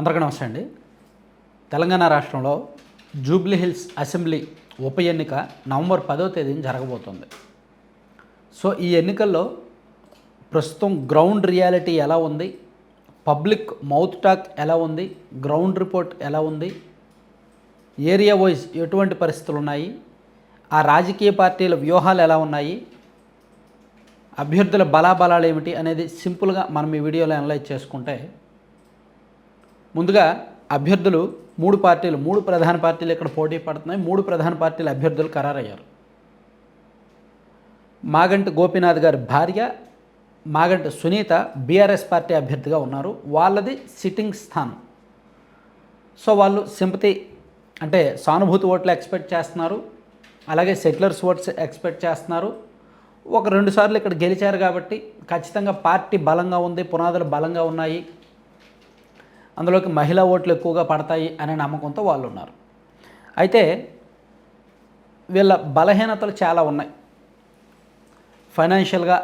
అందరికీ నమస్తే అండి. తెలంగాణ రాష్ట్రంలో జూబ్లీ హిల్స్ అసెంబ్లీ ఉప ఎన్నిక నవంబర్ పదో తేదీన జరగబోతుంది. సో ఈ ఎన్నికల్లో ప్రస్తుతం గ్రౌండ్ రియాలిటీ ఎలా ఉంది? పబ్లిక్ మౌత్ టాక్ ఎలా ఉంది? గ్రౌండ్ రిపోర్ట్ ఎలా ఉంది? ఏరియా వైజ్ ఎటువంటి పరిస్థితులు ఉన్నాయి? ఆ రాజకీయ పార్టీల వ్యూహాలు ఎలా ఉన్నాయి? అభ్యర్థుల బలాబలాలు ఏమిటి అనేది సింపుల్గా మనం ఈ వీడియోలో అనలైజ్ చేసుకుంటే ముందుగా అభ్యర్థులు మూడు పార్టీలు మూడు ప్రధాన పార్టీలు ఇక్కడ పోటీ పడుతున్నాయి. మూడు ప్రధాన పార్టీల అభ్యర్థులు ఖరారయ్యారు. మాగంటి గోపీనాథ్ గారి భార్య మాగంటి సునీత బీఆర్ఎస్ పార్టీ అభ్యర్థిగా ఉన్నారు. వాళ్ళది సిట్టింగ్ స్థానం. సో వాళ్ళు సింపతి అంటే సానుభూతి ఓట్లు ఎక్స్పెక్ట్ చేస్తున్నారు. అలాగే సెటిలర్స్ ఓట్స్ ఎక్స్పెక్ట్ చేస్తున్నారు. ఒక రెండు సార్లు ఇక్కడ గెలిచారు కాబట్టి ఖచ్చితంగా పార్టీ బలంగా ఉంది పునాదులు బలంగా ఉన్నాయి. అందులోకి మహిళా ఓట్లు ఎక్కువగా పడతాయి అనే నమ్మకంతో వాళ్ళు ఉన్నారు. అయితే వీళ్ళ బలహీనతలు చాలా ఉన్నాయి. ఫైనాన్షియల్గా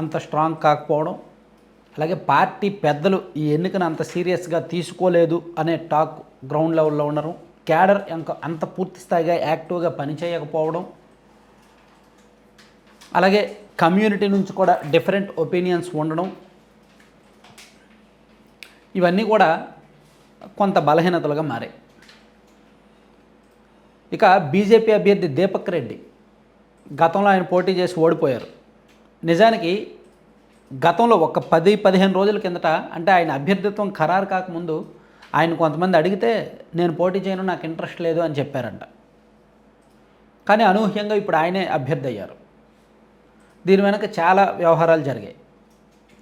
అంత స్ట్రాంగ్ కాకపోవడం అలాగే పార్టీ పెద్దలు ఈ ఎన్నికను అంత సీరియస్గా తీసుకోలేదు అనే టాక్ గ్రౌండ్ లెవెల్లో ఉండడం క్యాడర్ ఇంకా అంత పూర్తి స్థాయిగా యాక్టివ్గా పనిచేయకపోవడం అలాగే కమ్యూనిటీ నుంచి కూడా డిఫరెంట్ ఒపీనియన్స్ ఉండడం ఇవన్నీ కూడా కొంత బలహీనతలుగా మారాయి. ఇక బీజేపీ అభ్యర్థి దీపక్ రెడ్డి గతంలో ఆయన పోటీ చేసి ఓడిపోయారు. నిజానికి గతంలో ఒక పది పదిహేను రోజుల కిందట అంటే ఆయన అభ్యర్థిత్వం ఖరారు కాకముందు ఆయన కొంతమంది అడిగితే నేను పోటీ చేయను నాకు ఇంట్రెస్ట్ లేదు అని చెప్పారంట. కానీ అనూహ్యంగా ఇప్పుడు ఆయనే అభ్యర్థి అయ్యారు. దీని వెనక చాలా వ్యవహారాలు జరిగాయి.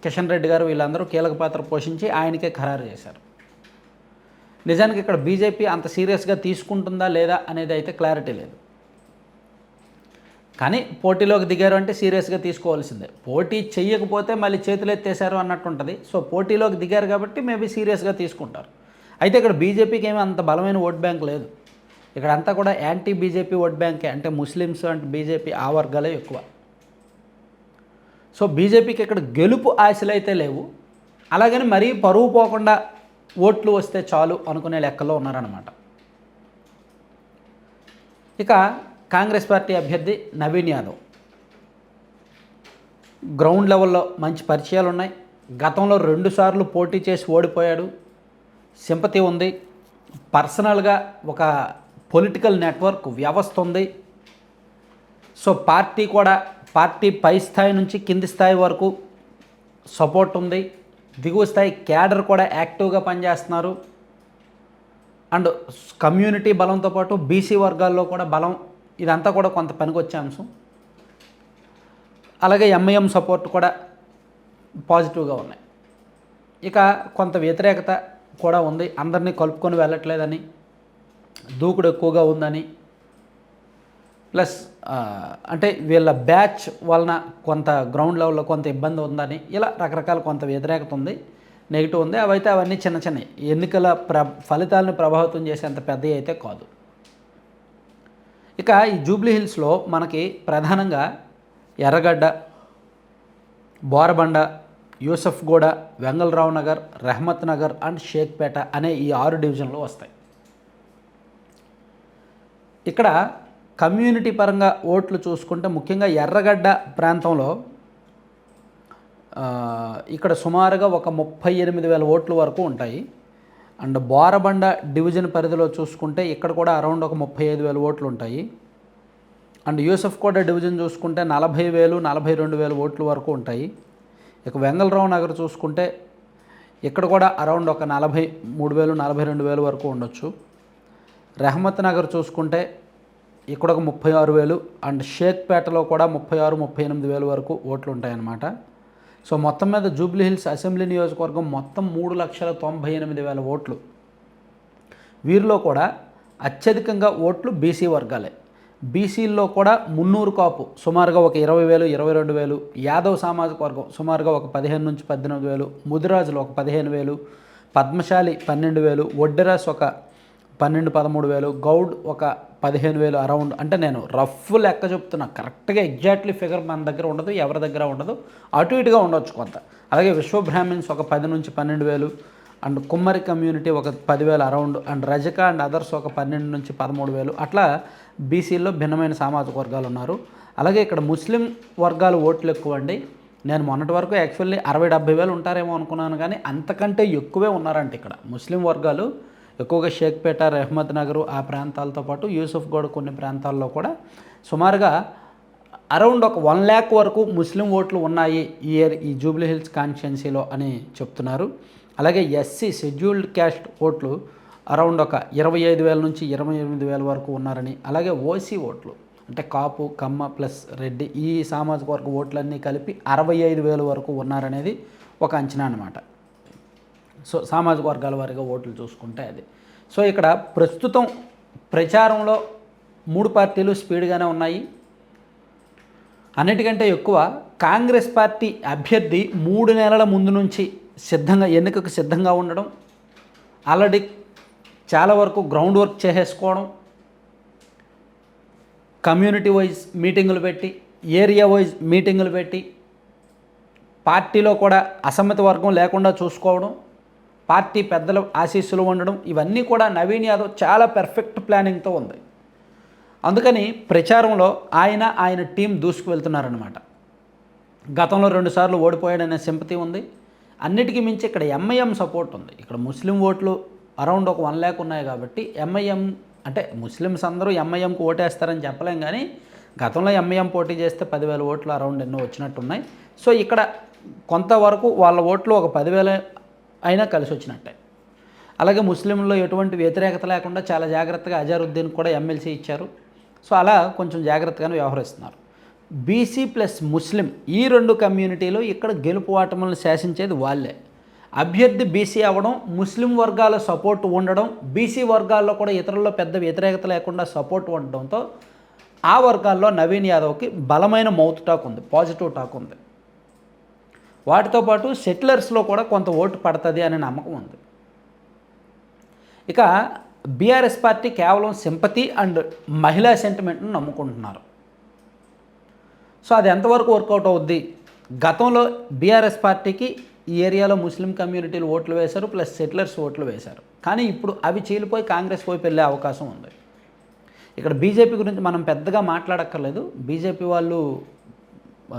కిషన్ రెడ్డి గారు వీళ్ళందరూ కీలక పాత్ర పోషించి ఆయనకే ఖరారు చేశారు. నిజానికి ఇక్కడ బీజేపీ అంత సీరియస్గా తీసుకుంటుందా లేదా అనేది అయితే క్లారిటీ లేదు. కానీ పోటీలోకి దిగారు అంటే సీరియస్గా తీసుకోవాల్సిందే. పోటీ చేయకపోతే మళ్ళీ చేతులు ఎత్తేసారు అన్నట్టు ఉంటుంది సో పోటీలోకి దిగారు కాబట్టి మేబీ సీరియస్గా తీసుకుంటారు. అయితే ఇక్కడ బీజేపీకి ఏమీ అంత బలమైన ఓట్ బ్యాంక్ లేదు. ఇక్కడ అంతా కూడా యాంటీ బీజేపీ ఓట్ బ్యాంకే. అంటే ముస్లిమ్స్ అంటే బీజేపీ ఆ వర్గాలే ఎక్కువ. సో బీజేపీకి ఇక్కడ గెలుపు ఆశలు అయితే లేవు. అలాగని మరీ పరువు పోకుండా ఓట్లు వస్తే చాలు అనుకునే లెక్కలో ఉన్నారన్నమాట. ఇక కాంగ్రెస్ పార్టీ అభ్యర్థి నవీన్ యాదవ్. గ్రౌండ్ లెవెల్లో మంచి పరిచయాలు ఉన్నాయి. గతంలో రెండుసార్లు పోటీ చేసి ఓడిపోయాడు. సింపతి ఉంది. పర్సనల్గా ఒక పొలిటికల్ నెట్వర్క్ వ్యవస్థ ఉంది. సో పార్టీ కూడా పార్టీ పై స్థాయి నుంచి కింది స్థాయి వరకు సపోర్ట్ ఉంది. దిగువ స్థాయి క్యాడర్ కూడా యాక్టివ్గా పనిచేస్తున్నారు. అండ్ కమ్యూనిటీ బలంతో పాటు బీసీ వర్గాల్లో కూడా బలం ఇదంతా కూడా కొంత పనికొచ్చే అంశం. అలాగే ఎంఐఎం సపోర్ట్ కూడా పాజిటివ్గా ఉన్నాయి. ఇక కొంత వ్యతిరేకత కూడా ఉంది. అందరినీ కలుపుకొని వెళ్ళట్లేదని దూకుడు ఎక్కువగా ఉందని ప్లస్ అంటే వీళ్ళ బ్యాచ్ వలన కొంత గ్రౌండ్ లెవెల్లో కొంత ఇబ్బంది ఉందని ఇలా రకరకాల కొంత వ్యతిరేకత ఉంది నెగిటివ్ ఉంది. అవైతే అవన్నీ చిన్న చిన్నవి. ఎన్నికల ప్ర ఫలితాలను ప్రభావితం చేసేంత పెద్దవి అయితే కాదు. ఇక ఈ జూబ్లీ హిల్స్లో మనకి ప్రధానంగా ఎర్రగడ్డ బోరబండ యూసఫ్గూడ వెంగళరావు నగర్ రెహమత్ నగర్ అండ్ షేక్పేట అనే ఈ ఆరు డివిజన్లు వస్తాయి. ఇక్కడ కమ్యూనిటీ పరంగా ఓట్లు చూసుకుంటే ముఖ్యంగా ఎర్రగడ్డ ప్రాంతంలో ఇక్కడ సుమారుగా ఒక ముప్పై ఎనిమిది వేల ఓట్ల వరకు ఉంటాయి. అండ్ బోరబండ డివిజన్ పరిధిలో చూసుకుంటే ఇక్కడ కూడా అరౌండ్ ఒక ముప్పై ఐదు వేల ఓట్లు ఉంటాయి. అండ్ యూసఫ్ కోట డివిజన్ చూసుకుంటే నలభై వేలు నలభై రెండు వేల ఓట్ల వరకు ఉంటాయి. ఇక వెంగళరావు నగర్ చూసుకుంటే ఇక్కడ కూడా అరౌండ్ ఒక నలభై మూడు వేలు నలభై రెండు వేలు వరకు ఉండొచ్చు. రెహమత్ నగర్ చూసుకుంటే ఇక్కడ ఒక ముప్పై ఆరు వేలు అండ్ షేక్పేటలో కూడా ముప్పై ఆరు ముప్పై ఎనిమిది వేలు వరకు ఓట్లు ఉంటాయన్నమాట సో మొత్తం మీద జూబ్లీ హిల్స్ అసెంబ్లీ నియోజకవర్గం మొత్తం మూడు లక్షల తొంభై ఎనిమిది వేల ఓట్లు. వీరిలో కూడా అత్యధికంగా ఓట్లు బీసీ వర్గాలే. బీసీల్లో కూడా మున్నూరు కాపు సుమారుగా ఒక ఇరవై వేలు ఇరవై రెండు వేలు యాదవ్ సామాజిక వర్గం సుమారుగా ఒక పదిహేను నుంచి పద్దెనిమిది వేలు ముదిరాజులు ఒక పదిహేను వేలు పద్మశాలి పన్నెండు వేలు ఒడ్డెరాస్ ఒక పన్నెండు పదమూడు వేలు గౌడ్ ఒక పదిహేను వేలు అరౌండ్ అంటే నేను రఫ్ లెక్క చెప్తున్నా. కరెక్ట్గా ఎగ్జాక్ట్లీ ఫిగర్ మన దగ్గర ఉండదు ఎవరి దగ్గర ఉండదు. అటు ఇటుగా ఉండొచ్చు కొంత. అలాగే విశ్వ బ్రాహ్మిన్స్ ఒక పది నుంచి పన్నెండు వేలు అండ్ కుమ్మరి కమ్యూనిటీ ఒక పదివేల around and Rajaka and others ఒక పన్నెండు నుంచి పదమూడు వేలు. అట్లా బీసీల్లో భిన్నమైన సామాజిక వర్గాలు ఉన్నారు. అలాగే ఇక్కడ ముస్లిం వర్గాలు ఓట్లు ఎక్కువ అండి నేను మొన్నటి వరకు యాక్చువల్లీ అరవై డెబ్బై వేలు ఉంటారేమో అనుకున్నాను కానీ అంతకంటే ఎక్కువే ఉన్నారంట ఇక్కడ ముస్లిం వర్గాలు. ఎక్కువగా షేక్పేట రెహ్మద్ నగర్ ఆ ప్రాంతాలతో పాటు యూసుఫ్ గౌడ్ కొన్ని ప్రాంతాల్లో కూడా సుమారుగా అరౌండ్ ఒక వన్ ల్యాక్ వరకు ముస్లిం ఓట్లు ఉన్నాయి ఈ ఇయర్ ఈ జూబ్లీ హిల్స్ కాన్స్టిట్యున్సీలో అని చెప్తున్నారు. అలాగే ఎస్సీ షెడ్యూల్డ్ క్యాస్ట్ ఓట్లు అరౌండ్ ఒక ఇరవై ఐదు వేల నుంచి ఇరవై ఎనిమిది వేల వరకు ఉన్నారని అలాగే ఓసీ ఓట్లు అంటే కాపు కమ్మ ప్లస్ రెడ్డి ఈ సామాజిక వర్గ ఓట్లన్నీ కలిపి అరవై ఐదు వేల వరకు ఉన్నారనేది ఒక అంచనా అనమాట సో సామాజిక వర్గాల వారిగా ఓట్లు చూసుకుంటే అది. సో ఇక్కడ ప్రస్తుతం ప్రచారంలో మూడు పార్టీలు స్పీడ్గానే ఉన్నాయి. అన్నిటికంటే ఎక్కువ కాంగ్రెస్ పార్టీ అభ్యర్థి మూడు నెలల ముందు నుంచి సిద్ధంగా ఎన్నికకు సిద్ధంగా ఉండడం ఆల్రెడీ చాలా వరకు గ్రౌండ్ వర్క్ చేసేసుకోవడం కమ్యూనిటీ వైజ్ మీటింగులు పెట్టి ఏరియా వైజ్ మీటింగులు పెట్టి పార్టీలో కూడా అసమ్మతి వర్గం లేకుండా చూసుకోవడం పార్టీ పెద్దల ఆశీస్సులు ఉండడం ఇవన్నీ కూడా నవీన్ యాదవ్ చాలా పెర్ఫెక్ట్ ప్లానింగ్తో ఉంది. అందుకని ప్రచారంలో ఆయన ఆయన టీం దూసుకు వెళ్తున్నారనమాట గతంలో రెండుసార్లు ఓడిపోయాడనే సింపతి ఉంది. అన్నిటికీ మించి ఇక్కడ ఎంఐఎం సపోర్ట్ ఉంది. ఇక్కడ ముస్లిం ఓట్లు అరౌండ్ ఒక వన్ ల్యాక్ ఉన్నాయి కాబట్టి ఎంఐఎం అంటే ముస్లిమ్స్ అందరూ ఎంఐఎంకు ఓటేస్తారని చెప్పలేం కానీ గతంలో ఎంఐఎం పోటీ చేస్తే పదివేల ఓట్లు అరౌండ్ ఎన్నో వచ్చినట్టున్నాయి. సో ఇక్కడ కొంతవరకు వాళ్ళ ఓట్లు ఒక పదివేల అయినా కలిసి వచ్చినట్టే. అలాగే ముస్లింల్లో ఎటువంటి వ్యతిరేకత లేకుండా చాలా జాగ్రత్తగా అజారుద్దీన్ కూడా ఎమ్మెల్సీ ఇచ్చారు. సో అలా కొంచెం జాగ్రత్తగానే వ్యవహరిస్తున్నారు. బీసీ ప్లస్ ముస్లిం ఈ రెండు కమ్యూనిటీలు ఇక్కడ గెలుపు ఆటములను శాసించేది వాళ్ళే. అభ్యర్థి బీసీ అవ్వడం ముస్లిం వర్గాల సపోర్ట్ ఉండడం బీసీ వర్గాల్లో కూడా ఇతరుల్లో పెద్ద వ్యతిరేకత లేకుండా సపోర్ట్ ఉండడంతో ఆ వర్గాల్లో నవీన్ యాదవ్కి బలమైన మౌత్ టాక్ ఉంది పాజిటివ్ టాక్ ఉంది. వాటితో పాటు సెటిలర్స్లో కూడా కొంత ఓటు పడుతుంది అనే నమ్మకం ఉంది. ఇక బీఆర్ఎస్ పార్టీ కేవలం సింపతి అండ్ మహిళా సెంటిమెంట్ను నమ్ముకుంటున్నారు. సో అది ఎంతవరకు వర్కౌట్ అవుద్ది? గతంలో బీఆర్ఎస్ పార్టీకి ఈ ఏరియాలో ముస్లిం కమ్యూనిటీలు ఓట్లు వేశారు ప్లస్ సెటిలర్స్ ఓట్లు వేశారు. కానీ ఇప్పుడు అవి చీలిపోయి కాంగ్రెస్ వైపు వెళ్ళే అవకాశం ఉంది. ఇక్కడ బీజేపీ గురించి మనం పెద్దగా మాట్లాడక్కర్లేదు. బీజేపీ వాళ్ళు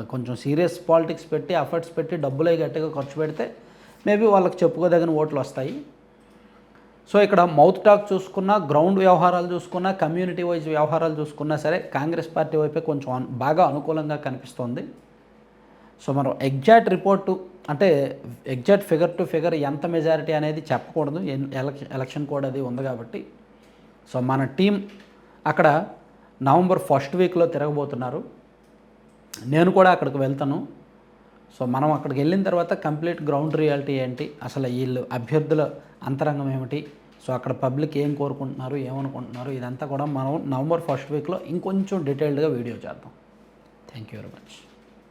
కొంచెం సీరియస్ పాలిటిక్స్ పెట్టి ఎఫర్ట్స్ పెట్టి డబ్బులు గట్టిగా ఖర్చు పెడితే మేబీ వాళ్ళకి చెప్పుకోదగిన ఓట్లు వస్తాయి. సో ఇక్కడ మౌత్ టాక్ చూసుకున్నా గ్రౌండ్ వ్యవహారాలు చూసుకున్నా కమ్యూనిటీ వైజ్ వ్యవహారాలు చూసుకున్నా సరే కాంగ్రెస్ పార్టీ వైపే కొంచెం బాగా అనుకూలంగా కనిపిస్తోంది. సో మనం ఎగ్జాక్ట్ రిపోర్టు అంటే ఎగ్జాక్ట్ ఫిగర్ టు ఫిగర్ ఎంత మెజారిటీ అనేది చెప్పకూడదు. ఎన్- ఎలక్షన్ ఎలక్షన్ కోడ్ అది ఉంది కాబట్టి. సో మన టీం అక్కడ నవంబర్ ఫస్ట్ వీక్లో తిరగబోతున్నారు. నేను కూడా అక్కడికి వెళ్తాను. సో మనం అక్కడికి వెళ్ళిన తర్వాత కంప్లీట్ గ్రౌండ్ రియాలిటీ ఏంటి? అసలు వీళ్ళు అభ్యర్థుల అంతరంగం ఏమిటి? సో అక్కడ పబ్లిక్ ఏం కోరుకుంటున్నారు ఏమనుకుంటున్నారు? ఇదంతా కూడా మనం నవంబర్ ఫస్ట్ వీక్లో ఇంకొంచెం డీటెయిల్డ్గా వీడియో చేద్దాం. Thank you very much.